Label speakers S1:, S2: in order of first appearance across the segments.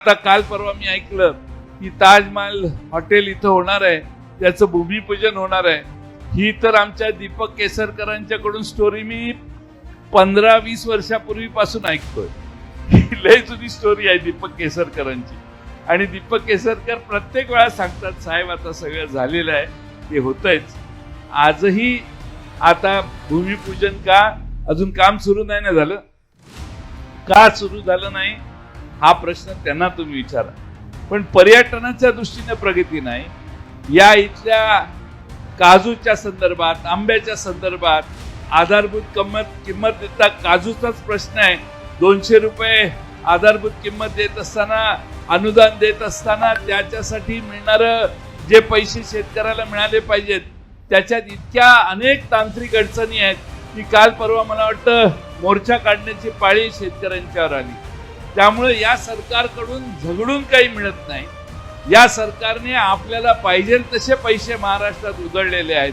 S1: आता काल परवा मी ऐकलं की ताजमहल हॉटेल इथं होणार आहे. त्याचं भूमिपूजन होणार आहे. ही तर आमच्या दीपक केसरकरांच्याकडून स्टोरी मी पंधरा वीस वर्षापूर्वीपासून ऐकतोय. ही लय जुनी स्टोरी आहे दीपक केसरकरांची. आणि दीपक केसरकर प्रत्येक वेळा सांगतात साहेब आता सगळं झालेलं आहे. ते होतंयच. आजही आता भूमिपूजन का? अजून काम सुरू नाही ना झालं? का सुरू झालं नाही? हा प्रश्न त्यांना तुम्ही विचारा. पण पर्यटनाच्या दृष्टीने प्रगती नाही. या इथल्या काजूच्या संदर्भात आंब्याच्या संदर्भात आधारभूत किंमत किंमत देता काजूचाच प्रश्न आहे. दोनशे रुपये आधारभूत किंमत देत असताना अनुदान देत असताना त्याच्यासाठी मिळणारं जे पैसे शेतकऱ्याला मिळाले पाहिजेत त्याच्यात इतक्या अनेक तांत्रिक अडचणी आहेत की काल परवा मला वाटतं मोर्चा काढण्याची पाळी शेतकऱ्यांच्यावर आली. त्यामुळे या सरकारकडून झगडून काही मिळत नाही. या सरकारने आपल्याला पाहिजे तसे पैसे महाराष्ट्रात उधळलेले आहेत.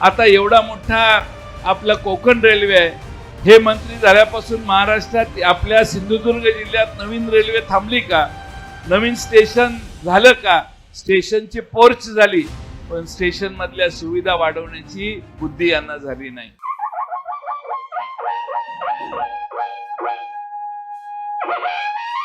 S1: आता एवढा मोठा आपला कोकण रेल्वे आहे. हे मंत्री झाल्यापासून महाराष्ट्रात आपल्या सिंधुदुर्ग जिल्ह्यात नवीन रेल्वे थांबली का? नवीन स्टेशन झालं का? स्टेशनची पोर्च झाली पण स्टेशनमधल्या सुविधा वाढवण्याची बुद्धी यांना झाली नाही. Woo-hoo!